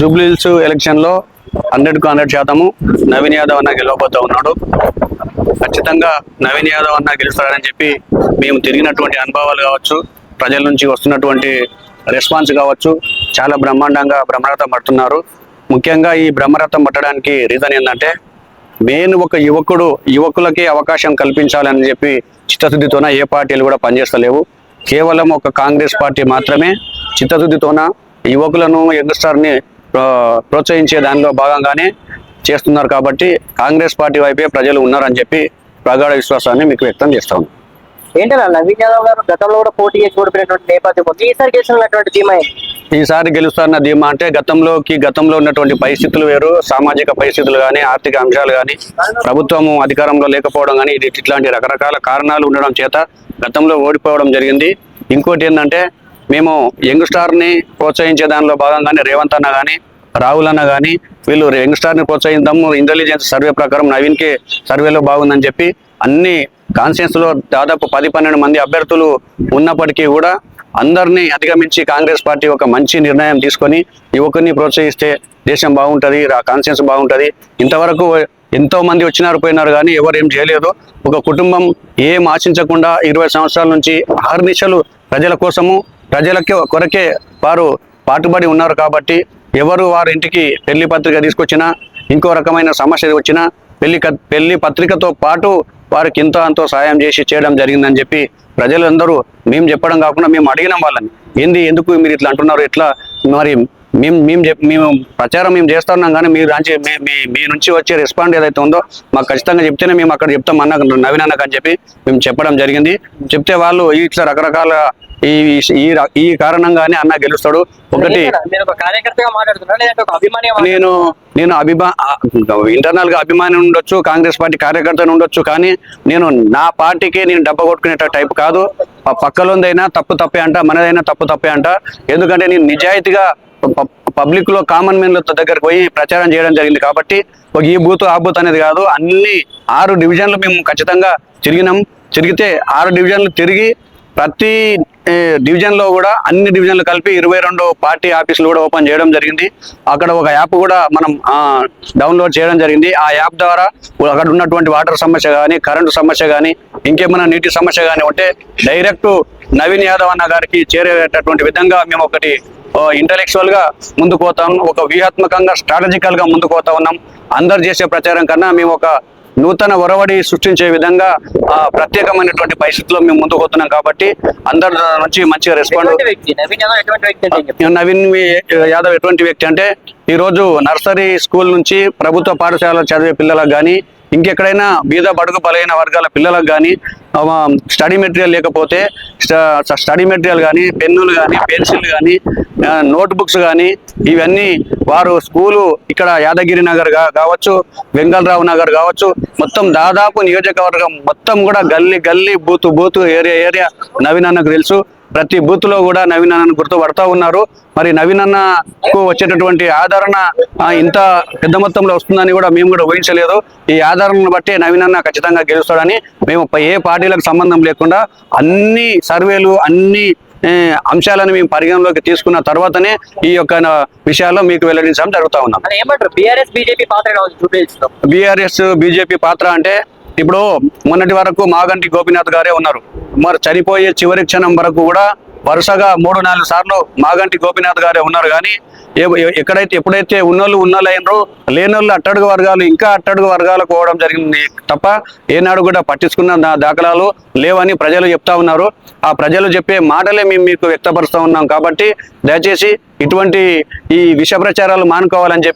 జూబ్లీహిల్స్ ఎలక్షన్లో హండ్రెడ్కు హండ్రెడ్ శాతము నవీన్ యాదవ్ అన్న గెలవబోతా ఉన్నాడు. ఖచ్చితంగా నవీన్ యాదవ్ అన్న గెలుస్తాడని చెప్పి మేము తిరిగినటువంటి అనుభవాలు కావచ్చు ప్రజల నుంచి వస్తున్నటువంటి రెస్పాన్స్ కావచ్చు చాలా బ్రహ్మాండంగా బ్రహ్మరథం పడుతున్నారు. ముఖ్యంగా ఈ బ్రహ్మరథం పట్టడానికి రీజన్ ఏంటంటే మెయిన్ ఒక యువకుడు యువకులకే అవకాశం కల్పించాలని చెప్పి చిత్తశుద్ధితోన ఏ పార్టీలు కూడా పనిచేస్తలేవు. కేవలం ఒక కాంగ్రెస్ పార్టీ మాత్రమే చిత్తశుద్ధితోన యువకులను యంగ్స్టర్ని ప్రోత్సహించే దానిలో భాగంగానే చేస్తున్నారు కాబట్టి కాంగ్రెస్ పార్టీ వైపే ప్రజలు ఉన్నారని చెప్పి ప్రగాఢ విశ్వాసాన్ని మీకు వ్యక్తం చేస్తాను ఏంటన్నా నవీన్ యాదవ్ గారు గతంలో కూడా పోటీ చేసి ఓడిపోయినటువంటి నేపథ్యం ఈసారి గెలిచినటువంటి ధీమా? ఈసారి గెలుస్తారన్న ధీమా అంటే గతంలోకి గతంలో ఉన్నటువంటి పరిస్థితులు వేరు సామాజిక పరిస్థితులు కానీ ఆర్థిక అంశాలు కానీ ప్రభుత్వం అధికారంలో లేకపోవడం కానీ ఇది ఇట్లాంటి రకరకాల కారణాలు ఉండడం చేత గతంలో ఓడిపోవడం జరిగింది. ఇంకోటి ఏంటంటే మేము యంగ్ స్టార్ని ప్రోత్సహించే దానిలో భాగంగానే రేవంత్ అన్న కానీ రాహుల్ అన్న కానీ వీళ్ళు యంగ్ స్టార్ని ప్రోత్సహిద్దాము ఇంటెలిజెన్స్ సర్వే ప్రకారం నవీన్కి సర్వేలో బాగుందని చెప్పి అన్ని కాన్స్టిట్యూన్స్లో దాదాపు పది పన్నెండు మంది అభ్యర్థులు ఉన్నప్పటికీ కూడా అందరినీ అధిగమించి కాంగ్రెస్ పార్టీ ఒక మంచి నిర్ణయం తీసుకొని యువకుని ప్రోత్సహిస్తే దేశం బాగుంటుంది కాన్స్టిట్యూన్స్ బాగుంటుంది. ఇంతవరకు ఎంతో మంది వచ్చినారు పోయినారు కానీ ఎవరు ఏం చేయలేదు. ఒక కుటుంబం ఏం ఆశించకుండా ఇరవై సంవత్సరాల నుంచి ఆర్నిశలు ప్రజల కోసము ప్రజలకి కొరకే వారు పాటుబడి ఉన్నారు కాబట్టి ఎవరు వారి ఇంటికి పెళ్ళి పత్రిక తీసుకొచ్చినా ఇంకో రకమైన సమస్య వచ్చినా పెళ్ళి పెళ్ళి పత్రికతో పాటు వారికి ఇంత అంతో సాయం చేసి చేయడం జరిగిందని చెప్పి ప్రజలందరూ మేము చెప్పడం కాకుండా మేము అడిగినాం వాళ్ళని. ఏంది ఎందుకు మీరు ఇట్లా అంటున్నారు? ఇట్లా మరి మేము మేము చెప్ మేము ప్రచారం మేము చేస్తున్నాం కానీ మీరు రాంచి మీ మీ- మీ నుంచి వచ్చే రెస్పాండ్ ఏదైతే ఉందో మాకు ఖచ్చితంగా చెప్తేనే మేము అక్కడ చెప్తాం అన్న నవీన్ అన్నకు అని చెప్పి మేము చెప్పడం జరిగింది. చెప్తే వాళ్ళు ఇట్లా రకరకాల ఈ ఈ కారణంగానే అన్న గెలుస్తాడు. ఒకటి నేను నేను అభిమా ఇంటర్నల్గా అభిమాని ఉండొచ్చు కాంగ్రెస్ పార్టీ కార్యకర్తను ఉండొచ్చు కానీ నేను నా పార్టీకి నేను డబ్బ కొట్టుకునే టైప్ కాదు. పక్కలోందైనా తప్పు తప్పే అంట మనదైనా తప్పు తప్పే అంట. ఎందుకంటే నేను నిజాయితీగా పబ్లిక్లో కామన్ మెన్ దగ్గరకు పోయి ప్రచారం చేయడం జరిగింది కాబట్టి ఒక ఈ బూత్ ఆ బూత్ అనేది కాదు అన్ని ఆరు డివిజన్లు మేము ఖచ్చితంగా తిరిగినాం. తిరిగితే ఆరు డివిజన్లు తిరిగి ప్రతి డివిజన్లో డివిజన్లో కూడా అన్ని డివిజన్లు కలిపి ఇరవై రెండు పార్టీ ఆఫీసులు కూడా ఓపెన్ చేయడం జరిగింది. అక్కడ ఒక యాప్ కూడా మనం డౌన్లోడ్ చేయడం జరిగింది. ఆ యాప్ ద్వారా అక్కడ ఉన్నటువంటి వాటర్ సమస్య కానీ కరెంటు సమస్య కానీ ఇంకేమైనా నీటి సమస్య కానీ ఉంటే డైరెక్ట్ నవీన్ యాదవ్ అన్న గారికి చేరేటటువంటి విధంగా మేము ఒకటి ఇంటలెక్చువల్గా ముందుకు పోతాం ఒక వ్యూహాత్మకంగా స్ట్రాటజికల్గా ముందుకు పోతా ఉన్నాం. అందరు చేసే ప్రచారం కన్నా మేము ఒక నూతన ఒరవడి సృష్టించే విధంగా ఆ, ప్రత్యేకమైనటువంటి పరిస్థితుల్లో మేము ముందుకు పోతున్నాం కాబట్టి అందరి నుంచి మంచిగా రెస్పాండ్ నవీన్ యాదవ్ ఎటువంటి వ్యక్తి అంటే ఏం చెప్తారు? నవీన్ వి- యాదవ్ ఎటువంటి వ్యక్తి అంటే ఈ రోజు నర్సరీ స్కూల్ నుంచి ప్రభుత్వ పాఠశాల చదివే పిల్లలకు కానీ ఇంకెక్కడైనా బీద బడుగు బలైన వర్గాల పిల్లలకు కానీ స్టడీ మెటీరియల్ లేకపోతే స్టడీ మెటీరియల్ కానీ పెన్నులు కానీ పెన్సిల్ కానీ నోట్ బుక్స్ కానీ ఇవన్నీ వారు స్కూలు ఇక్కడ యాదగిరి నగర్ కావచ్చు వెంగళరావు నగర్ కావచ్చు మొత్తం దాదాపు నియోజకవర్గం మొత్తం కూడా గల్లీ గల్లీ బూతు బూతు ఏరియా ఏరియా నవీనన్నకు తెలుసు. ప్రతి బూత్లో కూడా నవీన్ అన్నను గుర్తుపడతా ఉన్నారు. మరి నవీన్ అన్నకు వచ్చేటటువంటి ఆదరణ ఇంత పెద్ద మొత్తంలో వస్తుందని కూడా మేము కూడా ఊహించలేదు. ఈ ఆదరణను బట్టి నవీన్ అన్న ఖచ్చితంగా గెలుస్తాడని మేము ఏ పార్టీలకు సంబంధం లేకుండా అన్ని సర్వేలు అన్ని అంశాలను మేము పరిగణలోకి తీసుకున్న తర్వాతనే ఈ యొక్క విషయాల్లో మీకు వెల్లడించడం జరుగుతా ఉన్నాం బీజేపీ పాత్ర బీఆర్ఎస్ బీజేపీ పాత్ర అంటే ఇప్పుడు మొన్నటి వరకు మాగంటి గోపినాథ్ గారే ఉన్నారు. మరి చనిపోయే చివరి క్షణం వరకు కూడా వరుసగా మూడు నాలుగు సార్లు మాగంటి గోపీనాథ్ గారే ఉన్నారు. కానీ ఎక్కడైతే ఎప్పుడైతే ఉన్నోళ్ళు ఉన్నోళ్ళు లేనోళ్ళు అట్టడుగు వర్గాలు ఇంకా అట్టడుగు వర్గాలు పోవడం జరిగింది. తప్ప ఏనాడు కూడా పట్టించుకున్న దాఖలాలు లేవని ప్రజలు చెప్తా ఉన్నారు. ఆ ప్రజలు చెప్పే మాటలే మేము మీకు వ్యక్తపరుస్తూ ఉన్నాం. కాబట్టి దయచేసి ఇటువంటి ఈ విష ప్రచారాలు మానుకోవాలని చెప్పి